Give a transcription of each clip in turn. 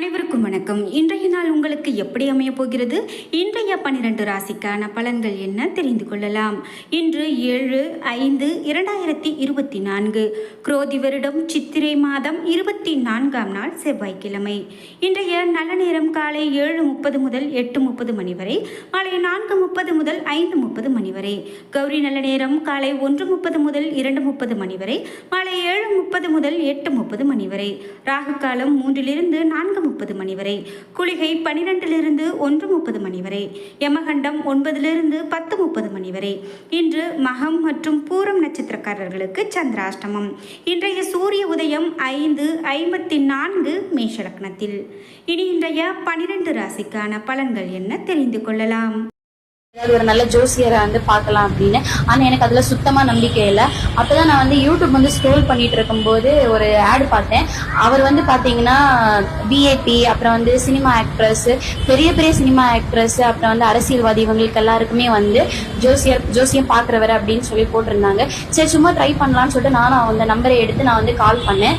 அனைவருக்கும் வணக்கம். இன்றைய நாள் உங்களுக்கு எப்படி அமைய போகிறது? இன்றைய பன்னிரண்டு ராசிக்கான பலன்கள் என்ன தெரிந்து கொள்ளலாம். இன்று ஏழு ஐந்து இரண்டாயிரத்தி இருபத்தி நான்கு. குரோதி வருடம் சித்திரை மாதம் இருபத்தி நான்காம் நாள் செவ்வாய்க்கிழமை. இன்றைய நல்ல நேரம் காலை ஏழு முப்பது முதல் எட்டு முப்பது மணி வரை மாலை நான்கு முப்பது முதல் ஐந்து முப்பது மணி வரை. கௌரி நல்ல நேரம் காலை ஒன்று முப்பது முதல் இரண்டு முப்பது மணி வரை மாலை ஏழு முப்பது முதல் எட்டு முப்பது மணி வரை. ராகு காலம் மூன்றிலிருந்து நான்கு முப்பது மணி வரை. குளிகை பனிரெண்டிலிருந்து ஒன்று முப்பது மணி வரை. யமகண்டம் ஒன்பதிலிருந்து பத்து முப்பது மணி வரை. இன்று மகம் மற்றும் பூரம் நட்சத்திரக்காரர்களுக்கு சந்திராஷ்டமம். இன்றைய சூரிய உதயம் ஐந்து ஐம்பத்தி நான்கு மேஷலக்னத்தில். இனி இன்றைய பனிரெண்டு ராசிக்கான பலன்கள் என்ன தெரிந்து கொள்ளலாம்? ஏதாவது ஒரு நல்ல ஜோசியரை வந்து பார்க்கலாம் அப்படின்னு. ஆனால் எனக்கு அதில் சுத்தமாக நம்பிக்கை இல்லை. அப்போ தான் நான் வந்து யூடியூப் வந்து ஸ்க்ரோல் பண்ணிட்டு இருக்கும்போது ஒரு ஆட் பார்த்தேன். அவர் வந்து பார்த்தீங்கன்னா பிஏபி அப்புறம் வந்து சினிமா ஆக்ட்ரஸ் பெரிய பெரிய சினிமா ஆக்ட்ரஸ் அப்புறம் வந்து அரசியல்வாதி இவங்களுக்கு எல்லாருக்குமே வந்து ஜோசியர் ஜோசியம் பார்க்குறவர் அப்படின்னு சொல்லி போட்டிருந்தாங்க. சரி சும்மா ட்ரை பண்ணலான்னு சொல்லிட்டு நானும் அந்த நம்பரை எடுத்து நான் வந்து கால் பண்ணேன்.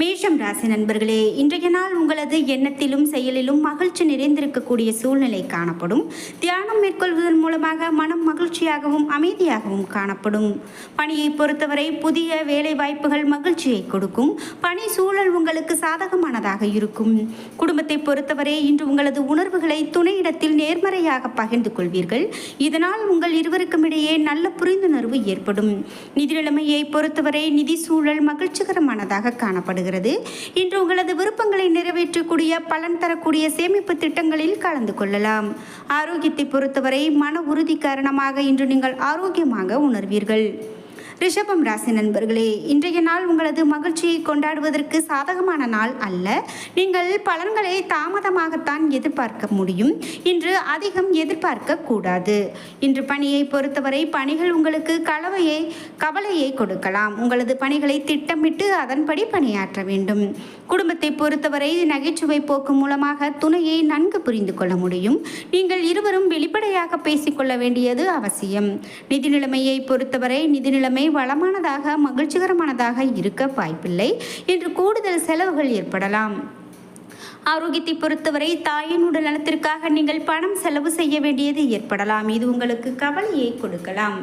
மேஷம் ராசி நண்பர்களே இன்றைய நாள் உங்களது எண்ணத்திலும் செயலிலும் மகிழ்ச்சி நிறைந்திருக்கக்கூடிய சூழ்நிலை காணப்படும். தியானம் மேற்கொள்வதன் மூலமாக மனம் மகிழ்ச்சியாகவும் அமைதியாகவும் காணப்படும். பணியை பொறுத்தவரை புதிய வேலை வாய்ப்புகள் மகிழ்ச்சியை கொடுக்கும். பணி சூழல் உங்களுக்கு சாதகமானதாக இருக்கும். குடும்பத்தை பொறுத்தவரை இன்று உங்களது உணர்வுகளை துணையிடத்தில் நேர்மறையாக பகிர்ந்து கொள்வீர்கள். இதனால் உங்கள் இருவருக்கும் இடையே நல்ல புரிந்துணர்வு ஏற்படும். நிதி நிலைமையை பொறுத்தவரை நிதி சூழல் மகிழ்ச்சிகரமானதாக காணப்படுகிறது. இன்று உங்களது விருப்பங்களை நிறைவேற்றக்கூடிய பலன் தரக்கூடிய சேமிப்பு திட்டங்களில் கலந்து கொள்ளலாம். ஆரோக்கியத்தை பொறுத்தவரை மன உறுதி காரணமாக இன்று நீங்கள் ஆரோக்கியமாக உணர்வீர்கள். ரிஷபம் ராசி நண்பர்களே இன்றைய நாள் உங்களது மகிழ்ச்சியை கொண்டாடுவதற்கு சாதகமான நாள் அல்ல. நீங்கள் பலன்களை தாமதமாகத்தான் எதிர்பார்க்க முடியும். இன்று அதிகம் எதிர்பார்க்க கூடாது. இன்று பணியை பொறுத்தவரை பணிகள் உங்களுக்கு கலவையை கவலையை கொடுக்கலாம். உங்களது பணிகளை திட்டமிட்டு அதன்படி பணியாற்ற வேண்டும். குடும்பத்தை பொறுத்தவரை நகைச்சுவை போக்கு மூலமாக துணையை நன்கு புரிந்து கொள்ள முடியும். நீங்கள் இருவரும் வெளிப்படையாக பேசிக்கொள்ள வேண்டியது அவசியம். நிதி நிலைமையை பொறுத்தவரை நிதி நிலைமை வளமானதாக மகிழ்ச்சிகரமானதாக இருக்க வாய்ப்பில்லை என்று கூடுதல் செலவுகள் ஏற்படலாம். ஆரோக்கியத்தை பொறுத்தவரை தாயின் உடல் நலத்திற்காக நீங்கள் பணம் செலவு செய்ய வேண்டியது ஏற்படலாம். இது உங்களுக்கு கவலையை கொடுக்கலாம்.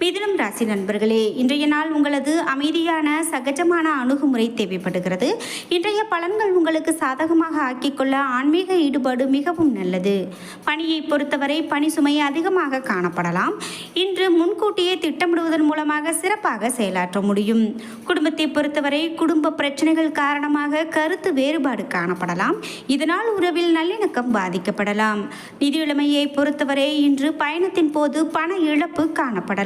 மிதுனம் ராசி நண்பர்களே இன்றைய நாள் உங்களது அமைதியான சகஜமான அணுகுமுறை தேவைப்படுகிறது. இன்றைய பலன்கள் உங்களுக்கு சாதகமாக ஆக்கிக்கொள்ள ஆன்மீக ஈடுபாடு மிகவும் நல்லது. பணியை பொறுத்தவரை பணி சுமை அதிகமாக காணப்படலாம். இன்று முன்கூட்டியே திட்டமிடுவதன் மூலமாக சிறப்பாக செயலாற்ற முடியும். குடும்பத்தை பொறுத்தவரை குடும்ப பிரச்சனைகள் காரணமாக கருத்து வேறுபாடு காணப்படலாம். இதனால் உறவில் நல்லிணக்கம் பாதிக்கப்படலாம். நிதி பொறுத்தவரை இன்று பயணத்தின் போது பண இழப்பு காணப்படலாம்.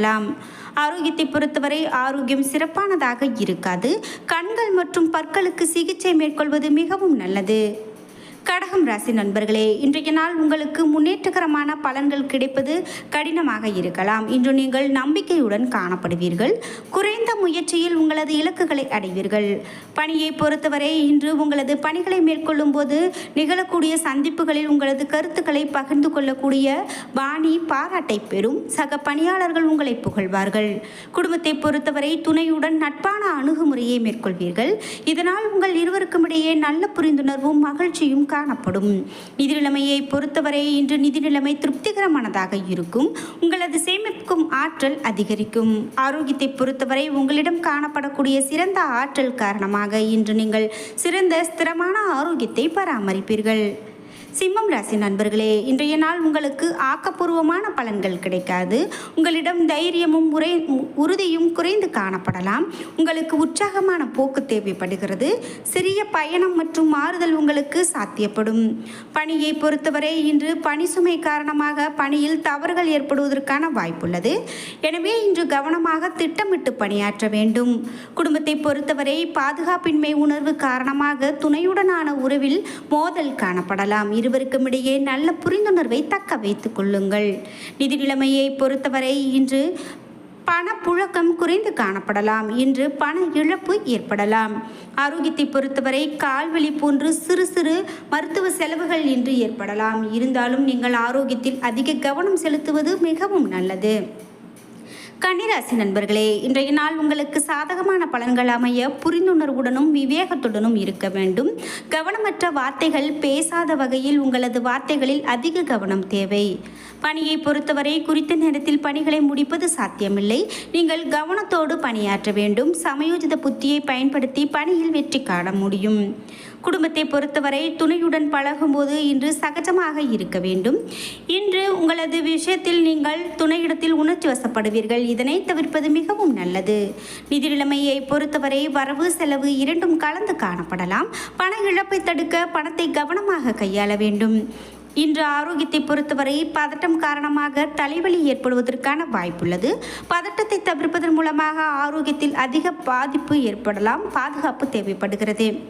ஆரோக்கியத்தை பொறுத்தவரை ஆரோக்கியம் சிறப்பானதாக இருக்காது. கண்கள் மற்றும் பற்களுக்கு சிகிச்சை மேற்கொள்வது மிகவும் நல்லது. கடகம் ராசி நண்பர்களே இன்றைய நாள் உங்களுக்கு முன்னேற்றகரமான பலன்கள் கிடைப்பது கடினமாக இருக்கலாம். இன்று நீங்கள் நம்பிக்கையுடன் காணப்படுவீர்கள். குறைந்த முயற்சியில் உங்களது இலக்குகளை அடைவீர்கள். பணியை பொறுத்தவரை இன்று உங்களது பணிகளை மேற்கொள்ளும் போது நிகழக்கூடிய சந்திப்புகளில் உங்களது கருத்துக்களை பகிர்ந்து கொள்ளக்கூடிய பாணி பாராட்டை பெறும் சக பணியாளர்கள் உங்களை புகழ்வார்கள். குடும்பத்தை பொறுத்தவரை துணையுடன் நட்பான அணுகுமுறையை மேற்கொள்வீர்கள். இதனால் உங்கள் இருவருக்கும் இடையே நல்ல புரிந்துணர்வும் மகிழ்ச்சியும் காணப்படும். நிதி நிலைமையை பொறுத்தவரை இன்று நிதி நிலைமை திருப்திகரமானதாக இருக்கும். உங்களது சேமிக்கும் ஆற்றல் அதிகரிக்கும். ஆரோக்கியத்தை பொறுத்தவரை உங்களிடம் காணப்படக்கூடிய சிறந்த ஆற்றல் காரணமாக இன்று நீங்கள் சிறந்த ஸ்திரமான ஆரோக்கியத்தை பராமரிப்பீர்கள். சிம்மம் ராசி நண்பர்களே இன்றைய நாள் உங்களுக்கு ஆக்கப்பூர்வமான பலன்கள் கிடைக்காது. உங்களிடம் தைரியமும் உரை உறுதியும் குறைந்து காணப்படலாம். உங்களுக்கு உற்சாகமான போக்கு தேவைப்படுகிறது. சிறிய பயணம் மற்றும் மாறுதல் உங்களுக்கு சாத்தியப்படும். பணியை பொறுத்தவரை இன்று பணி சுமை காரணமாக பணியில் தவறுகள் ஏற்படுவதற்கான வாய்ப்புள்ளது. எனவே இன்று கவனமாக திட்டமிட்டு பணியாற்ற வேண்டும். குடும்பத்தை பொறுத்தவரை பாதுகாப்பின்மை உணர்வு காரணமாக துணையுடனான உறவில் மோதல் காணப்படலாம். இருவருக்கும் இடையே நல்ல புரிந்துணர்வை தக்க வைத்துக் கொள்ளுங்கள். நிதி நிலைமையை பொறுத்தவரை இன்று பணப்புழக்கம் குறைந்து காணப்படலாம். இன்று பண இழப்பு ஏற்படலாம். ஆரோக்கியத்தை பொறுத்தவரை கால்வலி போன்று சிறு சிறு மருத்துவ செலவுகள் இன்று ஏற்படலாம். இருந்தாலும் நீங்கள் ஆரோக்கியத்தில் அதிக கவனம் செலுத்துவது மிகவும் நல்லது. கன்னிராசி நண்பர்களே இன்றைய நாள் உங்களுக்கு சாதகமான பலன்கள் அமைய புரிந்துணர்வுடனும் விவேகத்துடனும் இருக்க வேண்டும். கவனமற்ற வார்த்தைகள் பேசாத வகையில் உங்களது வார்த்தைகளில் அதிக கவனம் தேவை. பணியை பொறுத்தவரை குறித்த நேரத்தில் பணிகளை முடிப்பது சாத்தியமில்லை. நீங்கள் கவனத்தோடு பணியாற்ற வேண்டும். சமயோஜித புத்தியை பயன்படுத்தி பணியில் வெற்றி காண முடியும். குடும்பத்தை பொறுத்தவரை துணையுடன் பழகும்போது இன்று சகஜமாக இருக்க வேண்டும். இன்று உங்களது விஷயத்தில் நீங்கள் துணையிடத்தில் உணர்ச்சி வசப்படுவீர்கள். இதனை தவிர்ப்பது மிகவும் நல்லது. நிதி நிலைமையை பொறுத்தவரை வரவு செலவு இரண்டும் கலந்து காணப்படலாம். பண இழப்பை தடுக்க பணத்தை கவனமாக கையாள வேண்டும். இன்று ஆரோக்கியத்தை பொறுத்தவரை பதட்டம் காரணமாக தலைவலி ஏற்படுவதற்கான வாய்ப்புள்ளது. பதட்டத்தை தவிர்ப்பதன் மூலமாக ஆரோக்கியத்தில் அதிக பாதிப்பு ஏற்படலாம் பாதுகாப்பு தேவைப்படுகிறது.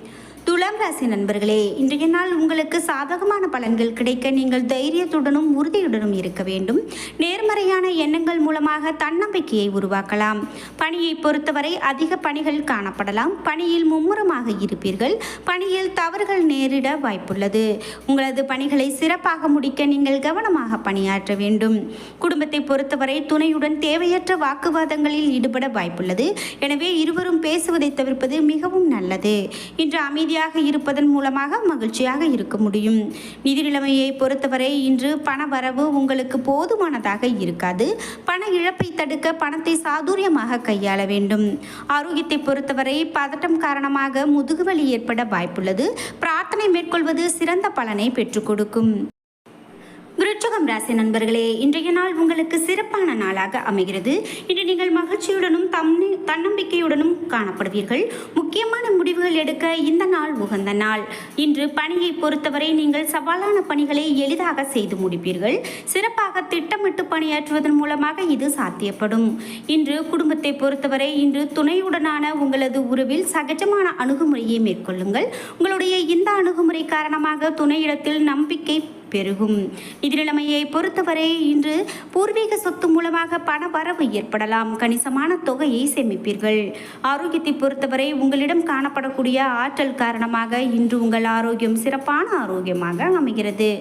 துலாம் ராசி நண்பர்களே இன்றைய நாள் உங்களுக்கு சாதகமான பலன்கள் கிடைக்க நீங்கள் தைரியத்துடனும் உறுதியுடனும் இருக்க வேண்டும். நேர்மறையான எண்ணங்கள் மூலமாக தன்னம்பிக்கையை உருவாக்கலாம். பணியை பொறுத்தவரை அதிக பணிகள் காணப்படலாம். பணியில் மும்முரமாக இருப்பீர்கள். பணியில் தவறுகள் நேரிட வாய்ப்புள்ளது. உங்களது பணிகளை சிறப்பாக முடிக்க நீங்கள் கவனமாக பணியாற்ற வேண்டும். குடும்பத்தை பொறுத்தவரை துணையுடன் தேவையற்ற வாக்குவாதங்களில் ஈடுபட வாய்ப்புள்ளது. எனவே இருவரும் பேசுவதை தவிர்ப்பது மிகவும் நல்லது. இன்று அமைதியாக இருப்பதன் மூலமாக மகிழ்ச்சியாக இருக்க முடியும். நிதி நிலைமையை பொறுத்தவரை இன்று பண வரவு உங்களுக்கு போதுமானதாக இருக்காது. பண இழப்பை தடுக்க பணத்தை சாதுரியமாக கையாள வேண்டும். ஆரோக்கியத்தை பொறுத்தவரை பதட்டம் காரணமாக முதுகுவலி ஏற்பட வாய்ப்புள்ளது. பிரார்த்தனை மேற்கொள்வது சிறந்த பலனை பெற்றுக் கொடுக்கும். விருச்சகம் ராசி நண்பர்களே இன்றைய நாள் உங்களுக்கு சிறப்பான நாளாக அமைகிறது. இன்று நீங்கள் மகிழ்ச்சியுடனும் தன்னி தன்னம்பிக்கையுடனும் காணப்படுவீர்கள். முக்கியமான முடிவுகள் எடுக்க இந்த நாள் உகந்த நாள். இன்று பணியை பொறுத்தவரை நீங்கள் சவாலான பணிகளை எளிதாக செய்து முடிப்பீர்கள். சிறப்பாக திட்டமிட்டு பணியாற்றுவதன் மூலமாக இது சாத்தியப்படும். இன்று குடும்பத்தை பொறுத்தவரை இன்று துணையுடனான உங்களது உறவில் சகஜமான அணுகுமுறையை மேற்கொள்ளுங்கள். உங்களுடைய இந்த அணுகுமுறை காரணமாக துணையிடத்தில் நம்பிக்கை பெருகும். நிதி பொறுத்தவரை இன்று பூர்வீக சொத்து மூலமாக பண வரவு ஏற்படலாம். கணிசமான தொகையை சேமிப்பீர்கள். ஆரோக்கியத்தை பொறுத்தவரை உங்களிடம் காணப்படக்கூடிய ஆற்றல் காரணமாக இன்று உங்கள் ஆரோக்கியம் சிறப்பான ஆரோக்கியமாக அமைகிறது.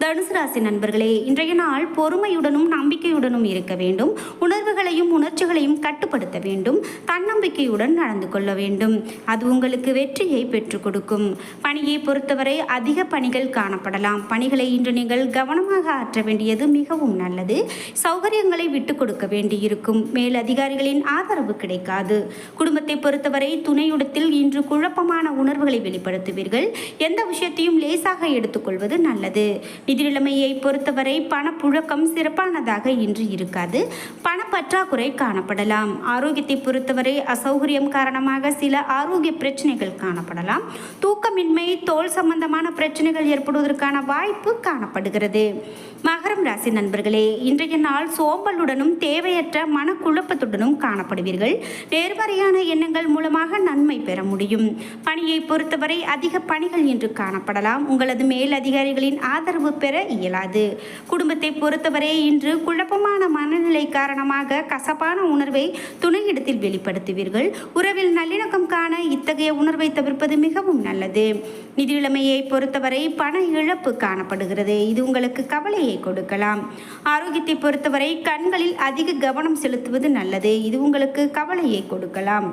தனுசு ராசி நண்பர்களே இன்றைய நாள் பொறுமையுடனும் நம்பிக்கையுடனும் இருக்க வேண்டும். உணர்வுகளையும் உணர்ச்சிகளையும் கட்டுப்படுத்த வேண்டும். தன்னம்பிக்கையுடன் நடந்து கொள்ள வேண்டும். அது உங்களுக்கு வெற்றியை பெற்றுக் கொடுக்கும். பணியை பொறுத்தவரை அதிக பணிகள் காணப்படலாம். பணிகளை இன்று நீங்கள் கவனமாக ஆற்ற வேண்டியது மிகவும் நல்லது. சௌகரியங்களை விட்டு கொடுக்க வேண்டியிருக்கும். மேல் அதிகாரிகளின் ஆதரவு கிடைக்காது. குடும்பத்தை பொறுத்தவரை துணையுடத்தில் இன்று குழப்பமான உணர்வுகளை வெளிப்படுத்துவீர்கள். எந்த விஷயத்தையும் லேசாக எடுத்துக்கொள்வது நல்லது. நிதிநிலைமையை பொறுத்தவரை பணப்புழக்கம் சிறப்பானதாக இன்று இருக்காது. பணப்பற்றாக்குறை காணப்படலாம். ஆரோக்கியத்தை பொறுத்தவரை அசௌகரியம் காரணமாக சில ஆரோக்கிய பிரச்சனைகள் காணப்படலாம். தூக்கமின்மை தோல் சம்பந்தமான பிரச்சனைகள் ஏற்படுவதற்கான வாய்ப்பு காணப்படுகிறது. மகரம் ராசி நண்பர்களே இன்றைய நாள் சோம்பலுடனும் தேவையற்ற மனக்குழப்பத்துடனும் காணப்படுவீர்கள். நேர்மறையான எண்ணங்கள் மூலமாக நன்மை பெற முடியும். பணியை பொறுத்தவரை அதிக பணிகள் இன்று காணப்படலாம். உங்களது மேல் அதிகாரிகளின் ஆதரவு பெற இயலாது. குடும்பத்தை பொறுத்தவரை இன்று குழப்பமான மனநிலை காரணமாக கசப்பான உணர்வை துணையிடத்தில் வெளிப்படுத்துவீர்கள். உறவில் நல்லிணக்கம் காண இத்தகைய உணர்வை தவிர்ப்பது மிகவும் நல்லது. நிதிநிலைமையை பொறுத்தவரை பண இழப்பு காணப்படுகிறது. இது உங்களுக்கு கவலையை கொடுக்கலாம். ஆரோக்கியத்தை பொறுத்தவரை கண்களில் அதிக கவனம் செலுத்துவது நல்லது. இது உங்களுக்கு கவலையை கொடுக்கலாம்.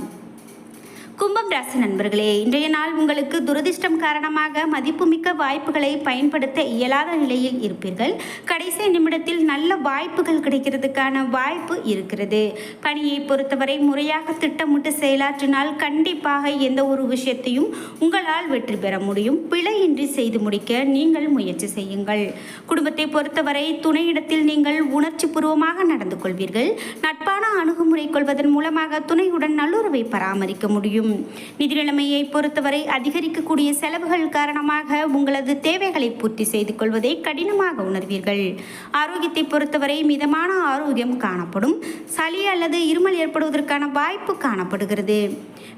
கும்பம் ராசி நண்பர்களே இன்றைய நாள் உங்களுக்கு துரதிர்ஷ்டம் காரணமாக மதிப்புமிக்க வாய்ப்புகளை பயன்படுத்த இயலாத நிலையில் இருப்பீர்கள். கடைசி நிமிடத்தில் நல்ல வாய்ப்புகள் கிடைக்கிறதுக்கான வாய்ப்பு இருக்கிறது. பணியை பொறுத்தவரை முறையாக திட்டமிட்டு செயலாற்றினால் கண்டிப்பாக எந்த ஒரு விஷயத்தையும் உங்களால் வெற்றி பெற முடியும். பிழையின்றி செய்து முடிக்க நீங்கள் முயற்சி செய்யுங்கள். குடும்பத்தை பொறுத்தவரை துணையிடத்தில் நீங்கள் உணர்ச்சி பூர்வமாக நடந்து கொள்வீர்கள். நட்பான அணுகுமுறை கொள்வதன் மூலமாக துணையுடன் நல்லுறவை பராமரிக்க முடியும். நிதி பொறுத்தவரை அதிகரிக்கக்கூடிய செலவுகள் காரணமாக உங்களது தேவைகளை பூர்த்தி செய்து கொள்வதை கடினமாக உணர்வீர்கள். ஆரோக்கியத்தை பொறுத்தவரை மிதமான ஆரோக்கியம் காணப்படும். சளி அல்லது இருமல் ஏற்படுவதற்கான வாய்ப்பு காணப்படுகிறது.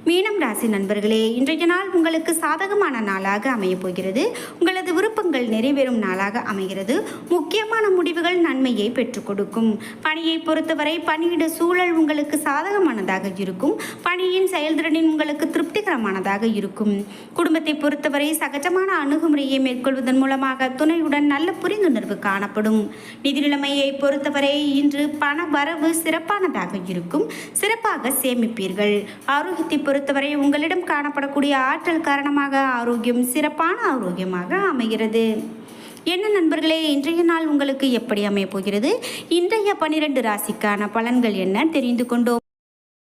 மீனம் ராசி நண்பர்களே இன்றைய நாள் உங்களுக்கு சாதகமான நாளாக அமையப் போகிறது. உங்களது விருப்பங்கள் நிறைவேறும் நாளாக அமைகிறது. முக்கியமான முடிவுகள் நன்மையை பெற்றுக் கொடுக்கும். பணியை பொறுத்தவரை பணியிட சூழல் உங்களுக்கு சாதகமானதாக இருக்கும். பணியின் செயல்திறனின் உங்களுக்கு திருப்திகரமானதாக இருக்கும். குடும்பத்தை பொறுத்தவரை சகஜமான அணுகுமுறையை மேற்கொள்வதன் மூலமாக துணையுடன் நல்ல புரிந்துணர்வு காணப்படும். நிதி நிலைமையை பொறுத்தவரை இன்று பண வரவு சிறப்பானதாக இருக்கும். சிறப்பாக சேமிப்பீர்கள். ஆரோக்கியத்தை பொறுத்தவரை உங்களிடம் காணப்படக்கூடிய ஆற்றல் காரணமாக ஆரோக்கியம் சிறப்பான ஆரோக்கியமாக அமைகிறது. என்ன நண்பர்களே இன்றைய நாள் உங்களுக்கு எப்படி அமையப் போகிறது? இன்றைய பனிரெண்டு ராசிக்கான பலன்கள் என்ன? தெரிந்து கொண்டோம்